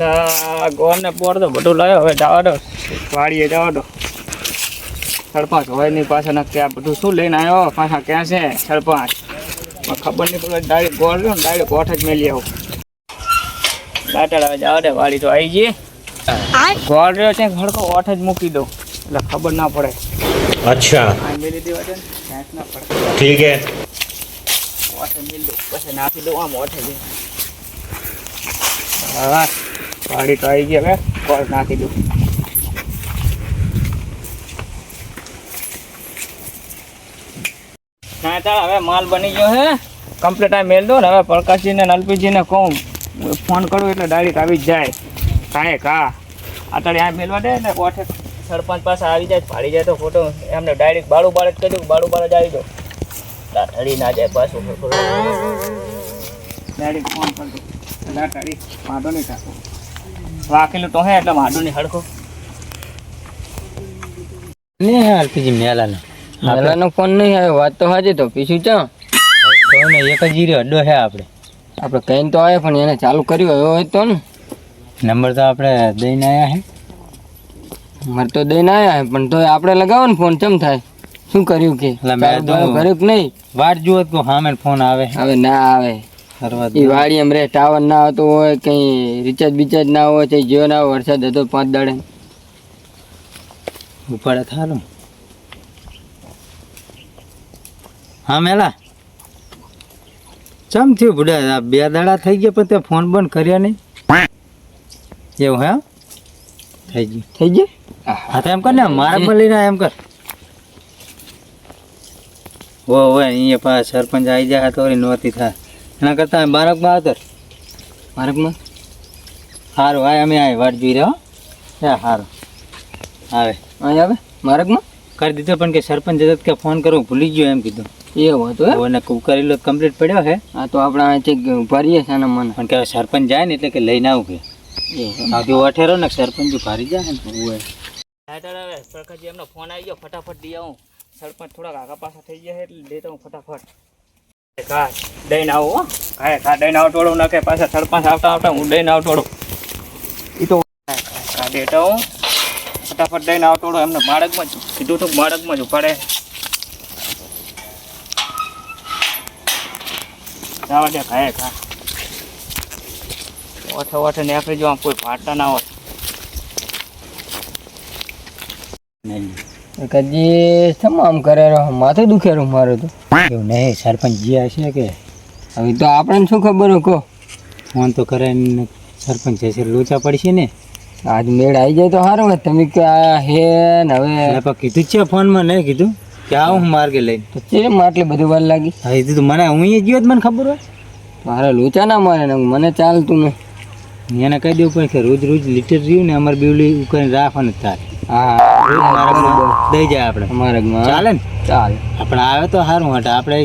ના ગોળને પોર તો બધું લાવ્યો હવે જવા દો. વાડીએ જવા દો. સળપાસ હોય પાસે નક્કી આ બધું શું લઈને આવ્યો? પાછા ક્યાં છે? સળપાસ ખબર નહીં પડે ડાયરેક્ટ ગોળ લો ને ડાયરેક્ટ ગોઠ જ મેલી આવું. દાટડ હવે જવા દે વાડી તો આવી ગઈ. ગોળ રહ્યો છે હળકો ઓઠ જ મૂકી દો એટલે ખબર ના પડે. અચ્છા. મેલી દેવા દે ના પડે. ઠીક હે. ઓઠ મેલી દો પછી નાખી દઉં આમ ઓઠે હા. વાડી તો આવી ગઈ હવે કોલ નાખી દઉં. ના હવે માલ બની ગયો હે. કમ્પ્લીટ આ મેલ દો ને હવે પ્રકાશજીને ને અલ્પીજીને કહું. ફોન કરું એટલે ડાયરેક્ટ આવી જ જાય. કાંઈ કા. અત્યારે આ મેલવા દે ને કોઠે સરપંચ પાસે આવી જાય પાડી જાય તો ફોટો એમને ડાયરેક્ટ બાળું બાળ જ કહી દઉં બાળું બાળ જ આવી દો ઢળી ના જાય પાછું. ડાયરેક્ટ ફોન કરજો દો વાંધો નહીં થાકો વાકેલું તો હે એટલે માડું ની હડકો ને અલ્પીજી મેલાનો. મેલાનો ફોન નહીં આવે વાત તો હાજી તો પીછું ચા. તો ને એક જ હીરો અડ્ડો હે આપણે. આપણે કહીને તો આવે પણ એને ચાલુ કર્યું એવો હોય તો ને. નંબર તો આપણે દઈને આવ્યા હે. મારે તો દઈને આવ્યા પણ તો આપણે લગાવો ને ફોન ચમ થાય? શું કર્યું કે? એટલે મેં તો- કર્યું કે નહીં? વાટ જુઓ તો સામે ફોન આવે. હવે ના આવે. એ વાડી એમ રે ટાવર ના આવતો હોય કઈ રિચાર્જ બિચાર્જ ના હોય કઈ જીઓ ના હોય વરસાદ હતો પાંચ દાડે. ઉપાડે થાય હા મેલા. ચમ થયું બુડા? બે દાડા થઈ ગયા પણ તે ફોન બંધ કર્યા નહીં? એવું હે? થઈ ગયું. થઈ ગયું? હા તો એમ કર ને મારા પર લઈને એમ કર. ઓ હોય અહીંયા પાછા સરપંચ આવી જાય તો નહોતી થાય એના કરતાં બાળકમાં આવતર માર્ગમાં સારું આ અમે આય વાટ જોઈ રહ્યો હે. સારું આવે. અહીં આવે? માર્ગમાં કરી દીધો પણ કે સરપંચ જગત કે ફોન કરવો ભૂલી ગયો એમ કીધું. એવું હતું? ઓને કરેલો કમ્પ્લીટ પડ્યો છે આ તો આપણે અહીંથી ઊભા રહીએ છે આના મને. પણ કે સરપંચ જાય ને એટલે કે લઈને આવું કે. બાકી અઠેરો ને સરપંચ જો ભારી જાય ને હોય હવે એમનો ફોન આવી ગયો ફટાફટ દઈ આવું. સરપંચ થોડાક આગા પાછા થઈ ગયા એટલે દેતા હું ફટાફટ. હા દઈને આવું હો. હા હા દઈને આવો ટોળું નાખે પાછા સરપંચ આવતા આવતા હું દઈને આવો ટોળું. એ તો હા દેતા હું. ફટાફટ દઈને આવો ટોળું એમને માળકમાં જ કીધું તો માળકમાં જ ઉપાડે. જવા દે ખાય ખા ઓઠે ઓઠે નીકળી જો આમ કોઈ ફાટતા ના હોય. કદી તમામ કરે રહો? માથું દુખે રહું મારું તો. એવું નહીં સરપંચ જે હશે કે. હવે તો આપણને શું ખબર કહો ફોન તો કરે સરપંચ જશે લોચા પડશે ને. આજ મેળ આવી જાય તો સારું ને તમે કે આ હે ને હવે. કીધું જ છે ફોનમાં નહીં કીધું? કે આવું હું માર્ગે લઈને. તો કેમ આટલી બધી વાર લાગી? હા એ તો મને હું ગયો જ મને ખબર હોય. મારે લોચા ના મારે ને મને ચાલતું નહીં. એને કહી દેવું પડે કે રોજ રોજ લીટર રહ્યું ને અમારે બીવલી ઉકળીને રાખવાનું થાય. હા રોજ મારા દઈ જાય આપણે. અમારે ચાલે ને? ચાલે. આપણે આવે તો સારું હટ આપણે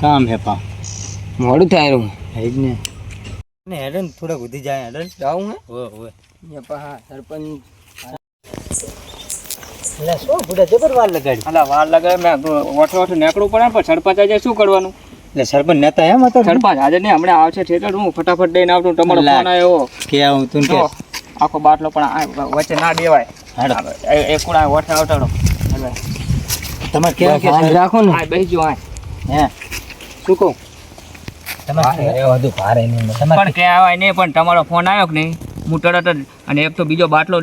કામ હે પા મોડું થાય રહ્યું એ જ ને. ને હેડન થોડાક ઉધી જાય હેડન જાવું હે? ઓ ઓ હા સરપંચ. એટલે શું બુડા જબર વાર લગાડી? અલા વાર લગાડે મેં ઓઠે ઓઠે નીકળવું પડે પણ સરપંચ આજે શું કરવાનું? એટલે સરપંચ નેતા એમ હતો સરપંચ આજે નહીં હમણાં આવશે થિયેટર હું ફટાફટ દઈને આવતું તમારો ફોન આવ્યો. કે આવું તું કે? આખો બાટલો પણ વચ્ચે ના દેવાય. એ- એક કુડા ઓઠે આવતાડો. તમે તમારે કે રાખો ને. આ બેસી જો આ. હે? શું કહું? તમારે વધુ ભારે નહીં તમારે પણ ક્યાં આવાય નહીં પણ તમારો ફોન આવ્યો કે નહીં? હું તરત જ અને એક તો બીજો બાટલો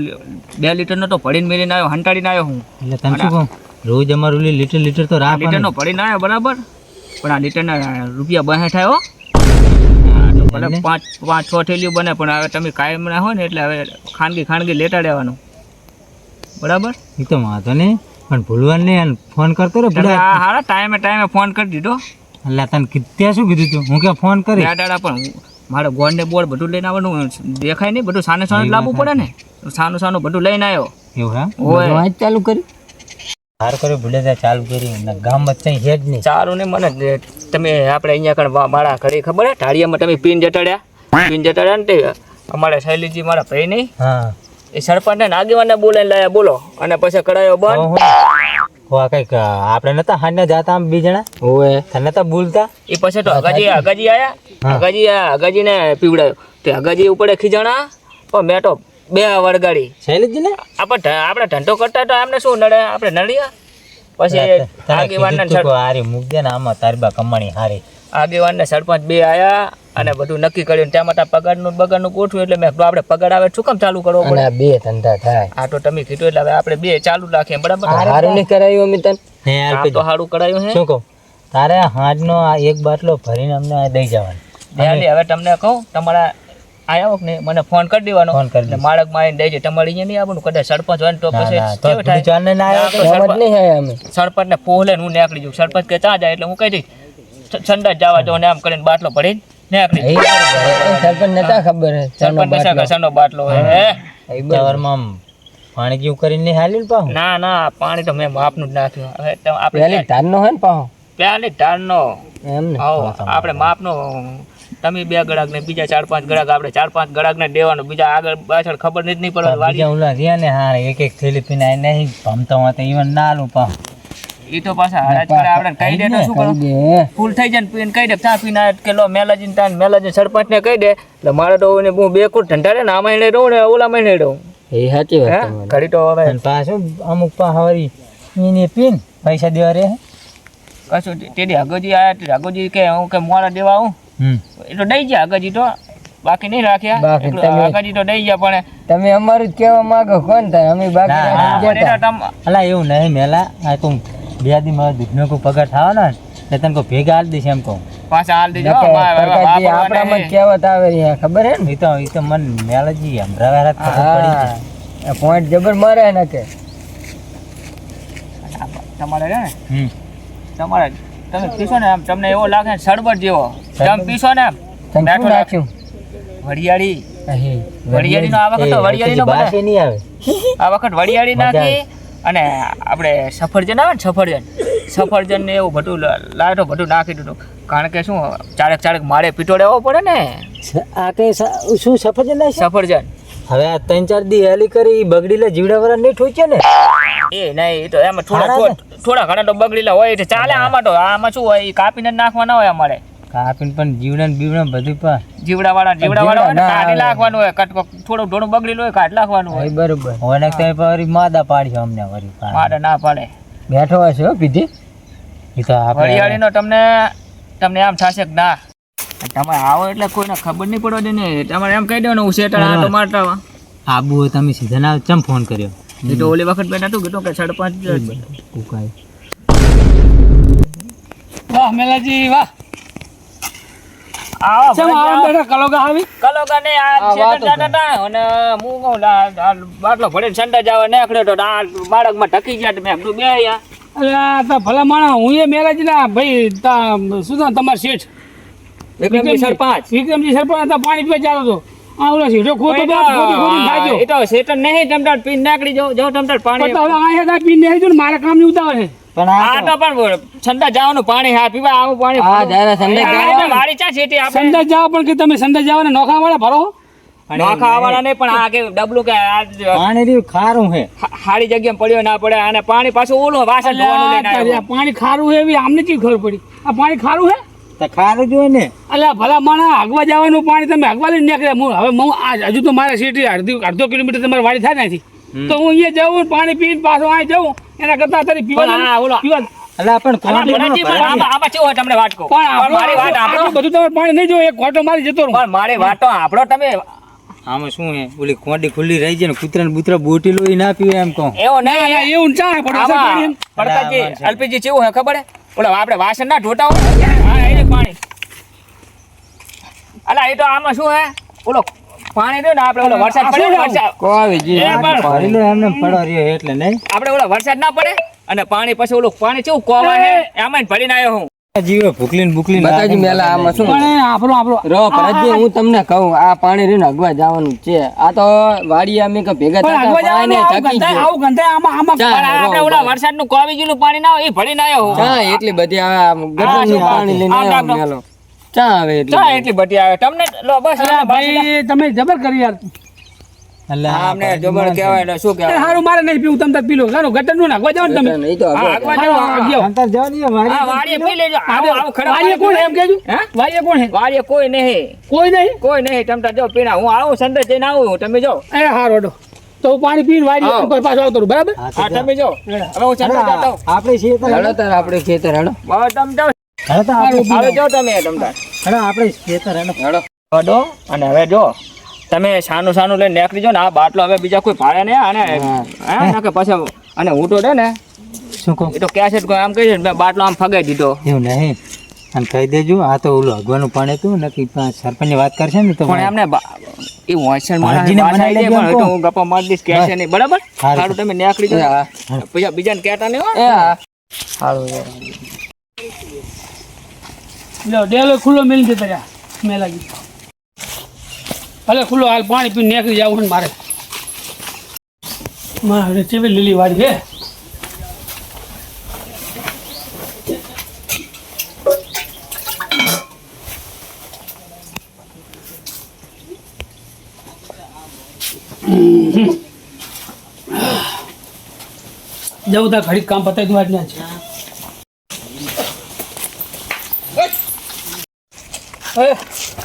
બે લીટરનો તો ભરીને મેળીને આવ્યો હંટાડીને આવ્યો હું. એટલે તમે શું કહું? રોજ અમારું લીટર લીટર તો રાખ લીટરનો ભરીને આવ્યો બરાબર? પણ આ લીટરના રૂપિયા હો. હા, તો ભલે પાંચ પાંચ છ થેલીઓ બને પણ હવે તમે કાયમ ના હોય ને એટલે હવે ખાનગી ખાનગી લેતા રહેવાનું. બરાબર? એ તો વાંધો નહીં પણ ભૂલવાનું નહીં ફોન કરતો રે હારા ટાઈમે ટાઈમે ફોન કરી દીધો. એટલે તને ત્યાં શું કીધું તું? હું કે ફોન કરી? દાડા પણ હું- મારે ગોળ ને બોળ બધું લઈને આવવાનું દેખાય નહીં બધું સાને સાને લાવવું પડે ને. સાનું સાનું બધું લઈને આવ્યો. એવું હા? ચાલુ કરી સારું કર્યું ભૂલે ત્યાં ચાલુ કરી ને ગામ ત્યાં હેડ નહીં. સારું ને મને તમે આપણે અહીંયા કણ મારા ઘરે ખબર હે? ઢાળિયામાં તમે પીન જટાડ્યા? પીન જટાડ્યા ને તે અમારે શૈલીજી મારા ભાઈ નહીં. હા. એ સરપંચ ને આગેવાને બોલાઈને લાયા બોલો. અને પછી કડાયો બંધ. હો કંઈક આપણે નતા હાડને જાતા આમ બે જણા ઓય તને નતા બોલતા એ પછી તો અગાજી અગાજી આયા. અગાજી આયા અગાજીને પીવડાયો. તે અગાજી ઉપડે ખીજાણા? પણ મેં તો બે વળગાડી. શૈલેષજી ને આપણે આપડે આપણે ધંધો કરતા તો એમને શું નડે? આપણે નડ્યા પછી આગેવાનના હારી મૂકજે ને આમાં તારી બા કમાણી હારી. આગેવાનને સરપંચ બે આયા અને બધું નક્કી કર્યું. ત્યાં માટે પગારનું ને બગારનું ગોઠવ્યું એટલે મેં આપણે પગાર આવે શું કામ ચાલુ કરવો અને પડે આ બે ધંધા થાય. આ તો તમે કીધું એટલે હવે આપણે બે ચાલુ રાખીએ બરાબર? હારું નહીં કરાયું અમે તને? હે આ તો હારું કરાયું હે. શું કહું? તારે હાજનો આ એક બાટલો ભરીને અમને દઈ જવાનું. હવે તમને કહું તમારા આયા નહીં મને ફોન કરી દેવાનો. ફોન કરી માળક મારીને દેજે તમારે અહીંયા નહીં આવવાનું. કદાચ સરપંચ હોય ને તો પછી કેવું થાય? ચાલને ના આવે. તો નહીં થાય અમે. સરપંચ ને પોહલે હું નીકળી જઉં. સરપંચ કે ચા જાય એટલે હું કહી દઈશ સ- જવા જો ને આમ કરીને બાટલો ભરીને નીકળી સરપંચ નતા ખબર સરપંચ ને બાટલો. બાટલો હે. સવારમાં પાણી જેવું કરીને હાલ્યું ને ના ના પાણી તો મેં માપનું જ નાખ્યું. હવે આપણે ધારનો હે ને પાહો? પ્યાલી ટાળનો એમ ને? આપણે માપનો તમે બે ગળાક ને બીજા ચાર પાંચ ગળાક આપણે ચાર પાંચ ગળાક ને દેવાનું બીજા આગળ પાછળ ખબર જ નહીં પડે બીજા ઓલા રહ્યા ને હા એક એક થેલી પીને આઈને નહીં ભમતા હોય તો ઈવન ના પાછું. એ તો પાછા હરાજ કરે આપણે કહી દે તો શું કરો? ફૂલ થઈ જાય ને પીને કહી દે ચા પીને કે લો મેલાજીન તાન મેલાજી સરપંચ ને કહી દે એટલે મારે તો ને હું બે કુટ ઢંઢાડે ને આ મહિને રહું ને ઓલા મહિને રહું. એ સાચી વાત ઘડી તો હવે પાછું અમુક પાહવરી એને પીન પૈસા દેવા રે કશું તેડી હગોજી આયા હગોજી કે હું કે મોડા દેવા આવું? હમ. એ તો દઈ ગયા હગોજી તો. બાકી નહીં રાખ્યા. બાકી તમે- હગોજી તો દઈ ગયા પણ તમે અમારું જ કહેવા માંગો કોણ થાય? અમે બાકી. એનો અલા એવું નહીં મેલા. આ તું બે દી મારો દૂધનો કોઈ પગાર થવાનો ને એટલે તને કોઈ ભેગા હાલ દઈશ એમ કહું. પાછા હાલ દેજો. આપણામાં કહેવત આવે ખબર હે ને? તો એ તો મન મેલાજી હમણાં ખબર પડી હા. છે. આ પોઈન્ટ જબર મારે ને કે તમારે ને? તમારે તમે પીશો ને આમ તમને એવો લાગે ને શરબત જેવો. તમે પીશો ને આમ. બેઠો નાખ્યું? વડિયાળી વડિયાળી વડિયાળીનો આ વખત તો એ વડિયાળીનો બને. બાસે નહીં આવે? આ વખત વડિયાળી નાખી અને આપણે સફરજન આવે ને સફરજન. સફરજન ને એવું બધું લ- લાવ્યો તો બધું નાખી દીધું. કારણ કે શું ચારેક ચારેક મારે પીટોડાવો પડે ને. આ કઈ શું સફરજન? સફરજન. હવે આ ત્રણ ચાર દી હેલી કરી બગડીલે જીવડા વાળા નહીં ઠોક્યા ને? એ નહીં એ તો એમાં થોડા થોડા ઘણા તો બગડેલા હોય એટલે ચાલે આમાં તો. આમાં શું હોય? કાપીને નાખવા નાખવાના હોય અમારે. કાપીને પણ જીવડા ને બીવડા બધું પણ. જીવડા વાળા જીવડા વાળા હોય કાઢી નાખવાનું હોય. કટકો થોડું ઢોણું બગડેલું હોય કાઢી નાખવાનું હોય. બરોબર. હવે તમે વળી માદા પાડી અમને વરી માદા ના પાડે. બેઠો હશે હો પીધી. એ તો વરિયાળીનો તમને તમને આમ થશે કે ના? તમે આવો એટલે કોઈને ખબર નહીં પડવા દે ને. તમારે એમ કહી દેવાનું હું શેટર આ તો આવા. આબુ હોય તમે સીધા ના ચમ ફોન કર્યો? એ તો ઓલી વખત બેઠા હતું કીધું કે સાડા પાંચ કુકાય વાહ મેલાજી વાહ તો તો તા ભલા માણા હું એ મેલાજી ના ભાઈ તા શું તમાર શેઠ વિક્રમજી સરપંચ વિક્રમજી સરપંચ પાણી પીવા જતો હતો આ છે. જો ખોટો તો ખોટી ખોટી ખાજો. એ તો શેટર નહીં તમતાર પીન નાકડી જો જો તમતાર પાણી તો હવે આયા તા પીને આવી ને મારા કામની ઉતાવળ છે. પણ આ તો પણ ઠંડા જવાનું પાણી હા પીવા આવું પાણી હા જરા સંડે જાવ મારી ચા છેટી આપણે. સંદાસ જાવ પણ કે તમે સંદાસ જાવ ને નોખા વાળા ભરો નોખા નહીં પણ આ કે ડબલું કે પાણી રહ્યું ખારું હે હા- હારી જગ્યામાં પડ્યો ના પડે અને પાણી પાછું ઓલું વાસણ ધોવાનું લઈને આવ્યો. પાણી ખારું હે એવી આમને ચી ખબર પડી? આ પાણી ખારું છે? તો ખારું જોઈએ ને? અલ્યા ભલા માણા હગવા જવાનું પાણી તમે હગવા લઈને નીકળ્યા હું હવે હું હજુ તો મારે સીટી અડધી અડધો કિલોમીટર તમારે વાડી થાય નથી તો હું અહીંયા જવું પાણી પીને પાછો અહીં જવું એના કરતા અત્યારે પીવા પીવા અલા પણ કોણ ભરાજી પણ આમાં આમાં કેવું હોય તમને વાત પણ પણ મારી વાત આપણો બધું તમારે પાણી નહીં જોયું એક ખોટો મારી જતો પણ મારી વાત આપણો તમે આમાં શું હે? ઓલી કોંડી ખુલ્લી રહી જાય ને કૂતરા ને બૂતરા બોટી લોહી ના પીવે એમ કહું. એવું ચા પડે છે પાણી એમ. આમાં પડકાજી અલા, આમાં અલ્પીજી ખબર હે? ઓલા આપણે વાસણ ના ઢોટા હોય. હા પાણી. અલા એ તો આમાં શું હે? ઓલો પાણી રહ્યું ને આપણે ઓલો વરસાદ પડ્યો ને વરસાદ કોઈ જી. એ ભરી લે એમને પડો રહ્યો એટલે નહીં. આપણે ઓલો વરસાદ ના પડે અને પાણી પછી ઓલું પાણી કેવું કોવા હે? એમાં ભરીને આવ્યો હું. જીવે ભૂકલીન ભૂકલીન બતાજી મેલા આમાં શું? પણ આપણો આપણો રો ભરતજી હું તમને કહું આ પાણી રીને અગવા જવાનું છે. આ તો વાડી અમે કે ભેગા પણ થતા જવાનું પાણી આવું થકી આવું ગંધાય આમાં આમાં પણ આપણે ઓલા. વરસાદનું કોવીજી નું પાણી ના હોય એ ના આવ્યો હા. એટલી બધી આ ગટરનું પાણી લઈને આવ્યો મેલો. ચા આવે એટલી ચા બધી. એટલી બધી આવે. તમને લો બસ ભાઈ તમે જબર કરી યાર. એટલે હા આ અમને ભાઈ જબર કહેવાય એટલે શું કહેવાય હારું મારે નહીં પીવું તમે તાર પી ગટરનું નાખવા જાવ તમે. નહીં તો હા, આગળ. આગળ જાઓ, હા, હા. હા, અંતર જાઓ ને, વાડી હા પી લેજો. આવું આવું ખરાબ વાડીએ કોણ એમ કહેજો હે? વાડીએ કોણ હે વાડીએ કોઈ નહીં. કોઈ નહીં? કોઈ નહીં તમ તાર જો પીણા હું આવું સંદેશ જઈને આવું તમે જો. એ હારો ડો તો પાણી પીને વાડી ઉપર પાછો આવતો બરાબર? હા, તો હા જાઓ. તમે જો. હવે હું સંદેશ જતો આપણે છીએ તો તાર આપણે ખેતર તમે તો આપણે તમે આપણે ખેતર હેડો. હેડો અને હવે જો. તમે સાનું સાનું લઈને નીકળી જાઓ ને આ બાટલો હવે બીજા કોઈ ભાડે નહીં અને હા. કે પછી અને હું તો ને. શું કહું? એ તો છે આમ કહી છે મેં બાટલો આમ ફગાઈ દીધો. એવું નહીં. અને કહી દેજો આ તો ઓલું અગવાનું પાણી હતું નક્કી સરપંચની વાત કરશે ને તો પણ એમને એ તો હું ગપ્પા મારી દઈશ કે છે નહીં. બરાબર. સારું તમે નીકળી જાઓ. હા. બીજાને કહેતા નહીં હો. સારું લો ડેલો ખુલ્લો મેલી જતા રહ્યા મેં લાગી ભલે ખુલ્લો હાલ પાણી પીને નીકળી જવું ને મારે. મારે ચેવી લીલી વાડી છે. જવું તાર ઘડીક કામ પતાવી દઉં આજના છે.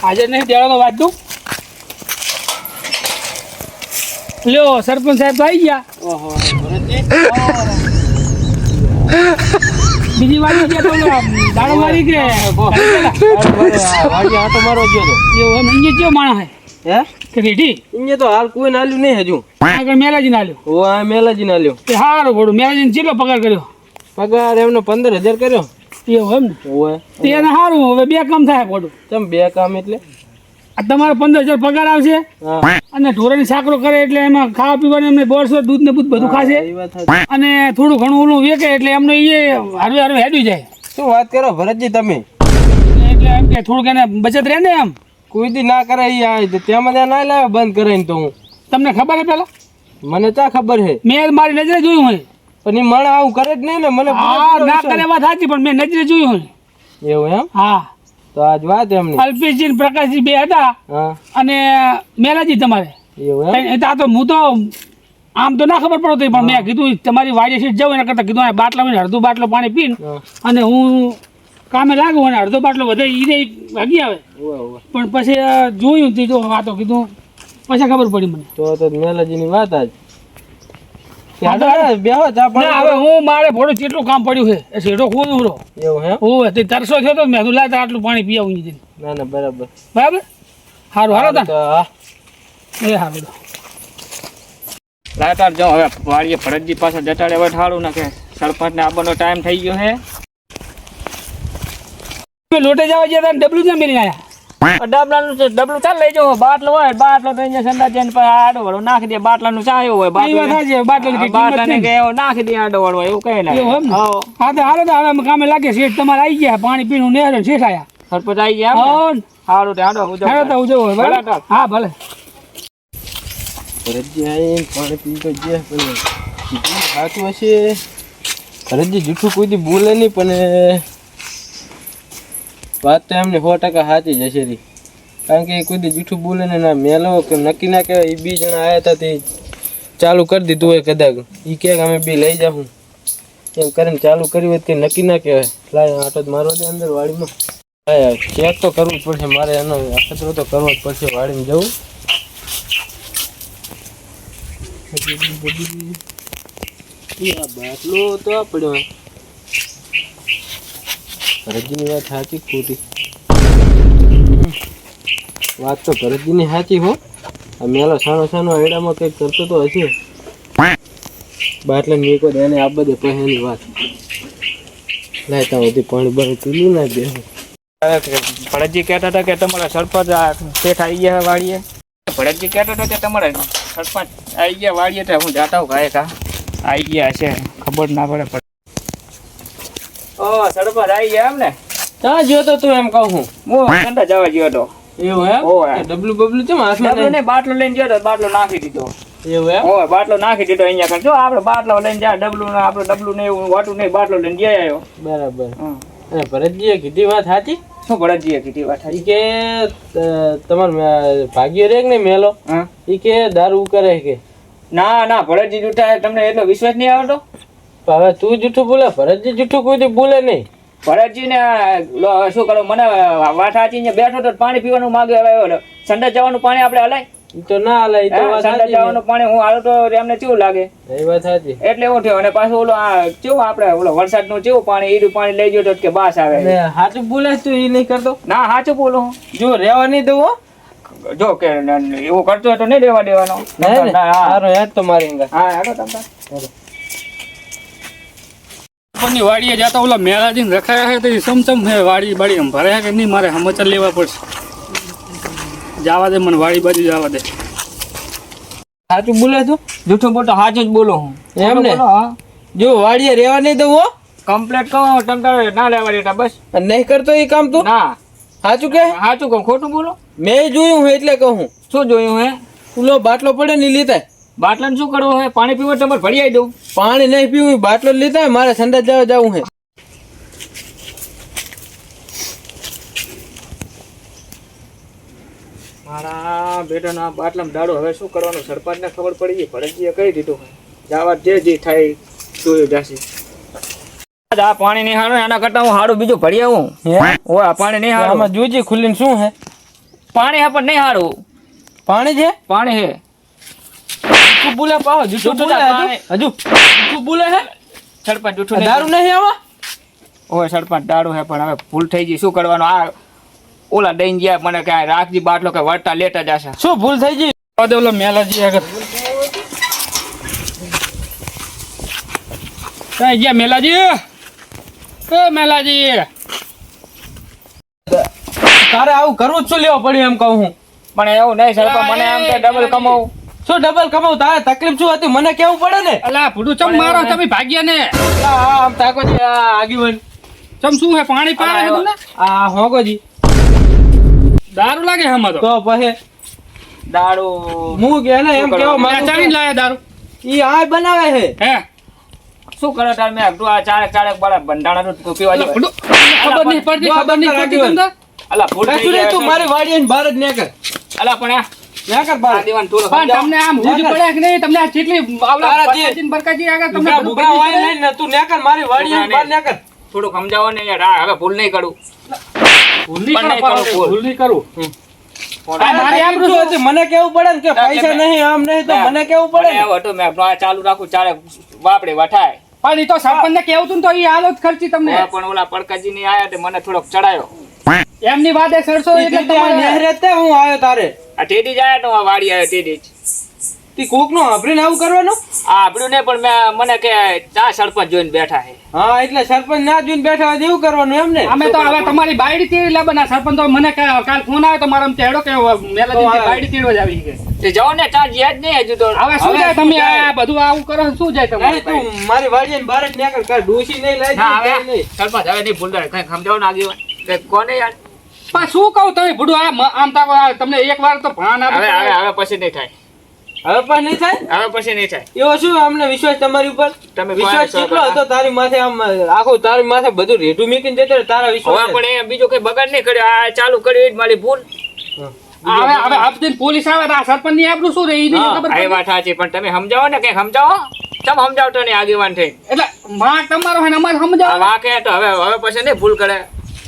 આજે નહીં દેવાનો વાત દઉં. લ્યો સરપંચ સાહેબ તો આવી ગયા. બીજી વાર ગયા તો દાડો મારી કે? એવું એમ અહીંયા કેવો માણસ હે? કે રેડી અહીંયા તો હાલ કોઈ નાલ્યું નહીં હજુ. આગળ મેલાજી ના લ્યો ઓ આ મેલાજી નાલ્યો. તે ભોડું મેલાજીને કેટલો પગાર કર્યો? પગાર એમનો પંદર હજાર કર્યો. એવું એમ ને? ઓય તે એને સારું હવે બે કામ થાય ઘોડું ચમ બે કામ એટલે? તમારો પંદર હજાર પગાર આવશે અને ઢોરાની સાકરો કરે એટલે એમાં ખાવા પીવાનું એમને બોરસો દૂધ ને બધું ખાશે. અને થોડું ઘણું ઓલું વેકે એટલે એમને એ હરવે હરવે હેડી જાય. શું વાત કરો ભરતજી તમે? એટલે એમ કે થોડુંક એને બચત રહે ને એમ. કોઈ દી ના કરે એ આ ત્યાં મને ના લાવે બંધ કરાવીને તો હું. તમને ખબર હે પેલા? મને ચા ખબર છે મેં મારી નજરે જોયું હોય. પણ એ મણ આવું કરે જ નહીં ને મને ના કરે વાત સાચી પણ મેં નજરે જોયું હોય. એવું એમ? હા. તો આજ વાત એમની. અલ્પેશજી ને પ્રકાશજી બે હતા અને મેલાજી તમારે. એવું તો આ તો હું તો આમ તો ના ખબર પડતી પણ મેં કીધું તમારી વાડી સીટ જાઉં એના કરતાં કીધું આ બાટલા મને અડધો બાટલો પાણી પીને અને હું કામે લાગુ અને અડધો બાટલો વધે ઈને ભાગી આવે. પણ પછી જોયું તે જો વાતો કીધું પછી ખબર પડી મને. તો તો મેલાજીની વાત આજ કે હાલો હાલો, બેહો ચા ના હવે હું મારે ભોડું કેટલું કામ પડ્યું છે? એ શેઠો ખોદ ઉડો એવું હે ઓવે તે તરસો થયો તો મેં લાય આટલું પાણી પીવું અહીંથી. ના ના બરાબર. બરાબર? સારું હાલો તાર હા. એ હારું તો. લાતાર જો હવે વાળીએ ભરતજી પાસે જટાડે હવે ઠાળું નાખે આવવાનો ટાઈમ થઈ ગયો છે. લોટે જવા ગયા તા ડબલું જ મેળી આયા? ડબલાનું ડબલું ચાલ લઈ બાટલો હોય બાટલો તો અહીંયા સંડા જઈને પછી આડો વળો નાખી દે બાટલાનું ચા હોય બાટલાની કે એવો નાખી દે આડો વળો એવું કઈ ના. એવું એમ ને? હા. હા તો હાલો તો હવે કામે લાગે શેઠ તમારે આવી ગયા પાણી પીણું નેહર ને શેઠ આયા. સરપંચ આવી ગયા? હો તે ભલે. હા ભરતજી આવીને પાણી પી તો ગયા પણ સાચું હશે. ભરતજી જૂઠું કોઈ બોલે નહીં પણ વાત તો એમને સો ટકા સાચી જ હશે કારણ કે એ કોઈ દી જૂઠું બોલે ને ના મેલો કે નક્કી ના કહેવાય, એ બી જણા આવ્યા હતા તે ચાલુ કરી દીધું હોય કદાચ. એ ક્યાંક અમે બી લઈ જાઉં એમ કરીને ચાલુ કર્યું હોય કે નક્કી ના કહેવાય. લાય આટો જ મારો દે અંદર વાડીમાં. લાય ચેક તો કરવું જ પડશે, મારે એનો અખતરો તો કરવો જ પડશે વાડીમાં જવું. બાટલો તો આ પડ્યો ભરતજીની વાત સાચી ખોટી? વાત તો ભરતજીની સાચી હો. મેલો સાનો સાનો આયડામાં કંઈક કરતો તો હશે. બાટલા દે એને આ બધે પહેલી વાત. લાયતા સુધી પાણી બાણી ના દે. ભરતજી કહેતા હતા કે તમારા સરપંચ શેઠ આવી ગયા વાડીએ ભરતજી કહેતા હતા કે તમારા સરપંચ આવી ગયા વાડીએ તો હું જાતા હું ગાયકા. આવી ગયા છે, ખબર ના પડે. ઓ આવી ગયા એમ ને ક્યાં જ્યો તો તું એમ કહું હું. હું કંટા જવા ગયો હતો. એવું એમ? ઓય. ડબલું બબલું કેમ હાથમાં બાટલો ને બાટલો લઈને ગયો તો બાટલો નાખી દીધો. એવું એમ? ઓય બાટલો નાખી દીધો અહીંયા કણ. જો આપણે બાટલો લઈને જાય ડબલું આપણે ડબલું ને એવું વાટું નહીં બાટલો લઈને ગયા આવ્યો બરાબર. અને ભરતજીએ કીધી વાત સાચી? શું ભરતજીએ કીધી વાત કે તમારો ભાગ્ય રે કે નહીં મેલો? ઈ કે દારૂ કરે કે? ના ના ભરતજી જૂઠા તમને એટલો વિશ્વાસ નહીં આવતો? હવે તું જૂઠું બોલે ભરતજી જૂઠું કોઈ બોલે નહીં. ભરતજી ને શું કરો મને વાઠાચી ને બેઠો તો પાણી પીવાનું માગે હવે સંડા જવાનું પાણી આપણે હલાય? તો ના હાલે તો સંડા જવાનું પાણી હું હાલો તો એમને કેવું લાગે? એ વાત સાચી એટલે હું થયું અને પાછું ઓલો આ કેવું આપણે ઓલો વરસાદનું કેવું પાણી ઈરું પાણી લઈ ગયો તો કે બાસ આવે? સાચું હાચું બોલે તું ઈ નહીં કરતો? ના સાચું બોલું હું. જો રહેવા નહીં દઉં જો કે ન- ન- એવું કરતો હોય તો નહીં રહેવા દેવાનો. ને? ના, હા. સારું હેડ તો મારી હા હેડો તમ. તાર. વાડીએ જતા ઓલા મેળાજીને રખાયા છે તો સમસમ હે વાડી બાડી એમ ભરાયા કે નહીં મારે સમાચાર લેવા પડશે. જવા દે મને વાડી બાજુ જવા દે. સાચું બોલે તું? જૂઠું મોટો સાચું જ બોલો હું. એમ ને? જો વાડીએ રહેવા નહીં દઉં કમ્પ્લેટ કહો તમ ના લેવા દેતા બસ. નહીં કરતો એ કામ તું? ના. સાચું કે? સાચું કહું ખોટું બોલો. મેં જોયું હું એટલે કહું. શું જોયું હે ઓલો બાટલો પડે ને ઈ લેતા. બાટલાને શું કરવું હે પાણી પીવો તમારે ભરી આવી દઉં. પાણી નહીં પીવું બાટલો લીધા મારે સંડા જવા જવું હે મારા બેટાના બાટલામાં દાડો હવે શું કરવાનું? સરપંચને ખબર પડી ગઈ. ભરતજીએ કહી દીધું જવા જે જે થાય જોયું જાશે આ પાણી નહીં હારું એના કરતા હું હારું. બીજું ભરી આવું. ઓય આ પાણી નહીં હારું. આમાં જોજે ખુલ્લીને શું હે પાણી હે પણ નહીં હારું. પાણી છે? પાણી હે બોલે પાહો જૂઠું બોલે હજુ. બોલે હે? સરપંચ જૂઠું દારૂ નહીં આવા? ઓય સરપંચ દારૂ હે પણ હવે ભૂલ થઈ ગઈ. શું કરવાનું? આ ઓલા દઈ ગયા મને કે રાખજી બાટલો કે વળતા લેતા જશે શું ભૂલ થઈ ગઈ? ઓલો મેલાજી આગળ. કઈ ગયા મેલાજી? એ મેલાજી. તારે આવું કરવું જ શું લેવા પડ્યું એમ કહું હું? પણ એવું નહીં સરપંચ મને આમ કે ડબલ કમાવું. શું ડબલ કમાવ? તારે તકલીફ શું હતી? મને કેવું પડે ને? અલા ભૂડું ચમ મારો તમે ભાગ્યા ને? આમ તાકો છે. આ ચમ શું હે પાણી પાવે હે તમને? આ હોગોજી દારૂ લાગે છે તો? તો પહે દારૂ હું કે ને એમ કેવો માંગુ ચાલીને લાયા દારૂ? ઈ આ બનાવે હે હે? શું કરે તાર મે આટલું આ ચારે ચારે બળા બંધાણા નું પીવા અલા ખબર નહીં પડતી ખબર નહીં પડતી તમને અલા ગઈ તું મારી વાડી ને બહાર જ નેકર અલા પણ આ નેકર આ બહાર દીવાન થોડું પણ સમજાવો. તમને આમ હુજ પડે કે નહીં? તમને કેટલી આવલા બરકાજી આગળ તમને ભૂગા બધું ભૂગા ખબર વાળી પડે? લઈને તું નેકર મારી વાડી આવીને નેકર થોડુંક સમજાવો ને યાર હવે ભૂલ નહીં કરું. ભૂલ નહીં પણ કરો, નહીં કરું, ભૂલ. નહીં કરું. પણ આ મારી તારે આબરૂ શું હતી? મને કેવું પડે ને કે પૈસા નહીં આમ નહીં તો મને કેવું પડે ને? ચાલુ રાખું ચારે બાપડે વઠાય. પણ એ તો સરપંચ ને કેવું તું ને તો એ હાલત જ ખર્ચી તમને. ઓલા પણ ઓલા પડકાજી ની આયા મને થોડોક ચડાયો. એમની વાત સરસો એટલે તમારે નહેરે તે હું આવ્યો તારે? આ ટેડી જાય નો તો આ વાડી આવ્યો ટેડી જ. તી કોક નો આપણે આવું કરવાનું? આ આપણું ને પણ મેં મને કે ચા સરપંચ જોઈને બેઠા છે હા એટલે સરપંચ ના જોઈને બેઠા હોય એવું કરવાનું એમ ને? અમે તો હવે તમારી બાયડી તેડી ના સરપંચ તો મને કા- કાલ ફોન આવ્યો તો મારા તેડો કે મેલાજી બાયડી તેડવા જ આવી છે. તે જાઓ ને ચા યાદ નહીં હજુ તો. હવે શું જાય તમે આ બધું આવું કરો શું જાય તમારે તું મારી વાડી આવીને બહાર જ નીકળ કર ડોસી નહીં લઈ જાય સરપંચ હવે નહીં ભૂલ કઈ સમજાવો ને આગેવાન કે કોને યાર પણ શું કહું તમે ભૂડું આ આમ તાકો તમને એક વાર તો ભાન હવે હવે હવે પછી નહીં થાય. હવે પણ નહીં થાય? હવે પછી નહીં થાય. એવો શું અમને વિશ્વાસ તમારી ઉપર? તમે વિશ્વાસ કેટલો હતો તારી માથે આમ આખો તારી માથે બધું રેટું મૂકીને જતો તારા હવે વિશ્વાસ પણ એ બીજો કઈ બગાડ નહીં કર્યો. આ ચાલુ કર્યું એ જ મારી ભૂલ. હવે હવે આપતી પોલીસ આવે તો આ સરપંચની આપણું શું રે ઈ નહીં ખબર એ. વાત સાચી પણ તમે સમજાવો ને કઈ સમજાવો? તમે સમજાવતો નહીં આગેવાન થઈ એટલે માં તમારો હોય ને અમારે સમજાવો. વાકે તો હવે હવે પછી નહીં ભૂલ કરે.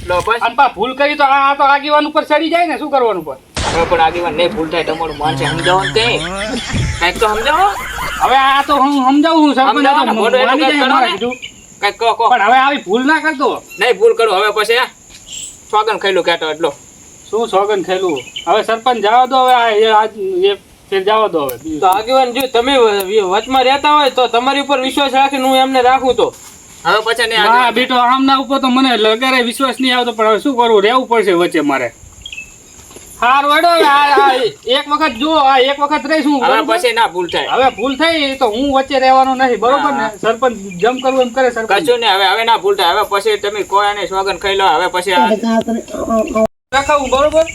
લો બસ અને પા ભૂલ કરી તો આ આ તો આગેવાન ઉપર ચડી જાય ને શું કરવાનું પર હવે પણ આગેવાન નહીં ભૂલ થાય તમારું માન છે સમજાવો ને કંઈક તો સમજાવો. હવે આ તો હું સમજાવું છું સરપંચ આ તો સમજાવો ને, મોઢું એટલું માની કંઈક જાય કરો અમારે ને. કીધું. કંઈક કહો કહો. પણ હવે આવી ભૂલ ના કરતો. નહીં ભૂલ કરું હવે પછી સોગન સ્વાગન કેટો એટલો. શું સોગન ખેલું હવે સરપંચ જવા દો હવે આ જવા દો હવે તો આગેવાન જો તમે વચમાં રહેતા હોય તો તમારી ઉપર વિશ્વાસ રાખીને હું એમને રાખું તો. હવે પછી હા. બેટો આમના ઉપર તો મને લગારે વિશ્વાસ નહીં આવતો પણ હવે શું કરવું? રહેવું પડશે વચ્ચે મારે. હાર વડો એક વખત જો આ એક વખત રહીશું હવે પછી ના ભૂલ થાય. હવે ભૂલ થઈ તો હું વચ્ચે રહેવાનો નથી બરોબર ને? સરપંચ જમ કરવું એમ કરે સરપંચ. કશું નહીં હવે હવે ના ભૂલ થાય. હવે પછી તમે કોઈ નહીં સ્વાગન ખાઈ લો હવે પછી રખાવું બરોબર?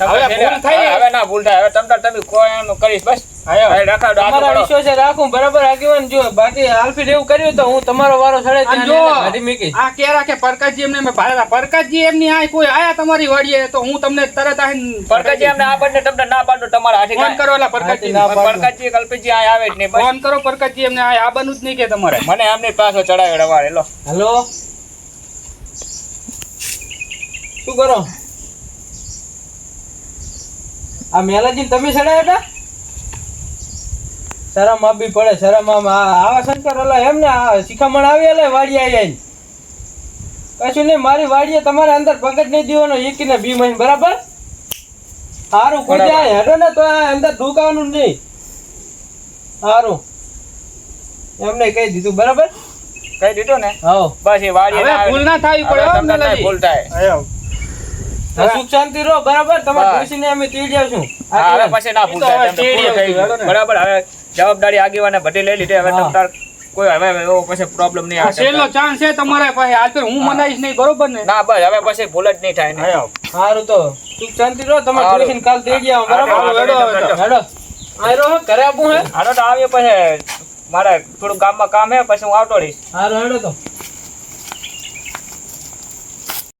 હવે ભૂલ થઈ. હવે ના ભૂલ થાય. હવે તમ તમે કોઈ કરીશ બસ. આયો ભાઈ તમારા કરો. રાખું. બરાબર આગેવાન જો બાકી હાલફી એવું કર્યું તો હું તમારો વારો સડે ત્યાં જો. કે પરકાજી એમને મેં ભાડેલા પરકાજી એમની આ કોઈ આયા તમારી વાડીએ તો હું તમને તરત આવીને પરકાજી એમને આ બંને તમને ના પાડો તમારા હાથે ફોન. કરો એલા પરકાજી. પરકાજી આ આવે જ નહીં. ફોન કરો પરકાજી એમને આ આવવાનું જ નહીં કે તમારે. મને એમની પાછો ચડાવ્યો શું કરો? આ મેલાજી તમે સડાયા હતા? શરમ આપવી પડે શરમ આમ આવા શંકર ઓલા એમ ને આ શિખામણ આવી એટલે વાડી આવી કશું નહીં મારી વાડીએ તમારે અંદર પગજ નહીં દેવાનો એકીને બી મહિને બરાબર? સારું કોઈ. જાય હેડો ને તો આ અંદર ઢુકાવાનું નહીં. સારું એમને કહી દીધું બરાબર? કહી દીધું ને? હા. બસ એ વાડીએ હવે ના આવે. ભૂલ ના થાય પડે ભૂલ થાય. સુખ શાંતિ રહો બરાબર? તમારે. ડોશીને અમે તેડી આવશું. હવે પછી ના ભૂલતા પૂરું ગયું. બરાબર હવે જવાબદારી આગેવાને બધી લઈ લીધી હવે તમતાર કોઈ હવે એવો પછી પ્રોબ્લેમ નહીં આવે છેલ્લો ચાન્સ છે તમારા પાસે. હાલ તો હું મનાઈશ નહીં બરોબર ને? ના બસ હવે પછી ભૂલ જ નહીં થાય ને. સારું તો. સુખ શાંતિ રહો તમારે. ડોશીને કાલ તેડી આવો બરાબર? હેડો હેડો. આયરો ઘરે આપું હે. હાડો તો આવીએ પછી. મારે થોડું ગામમાં કામ હે પછી હું આવતો રહીશ. હારો હેડો તો.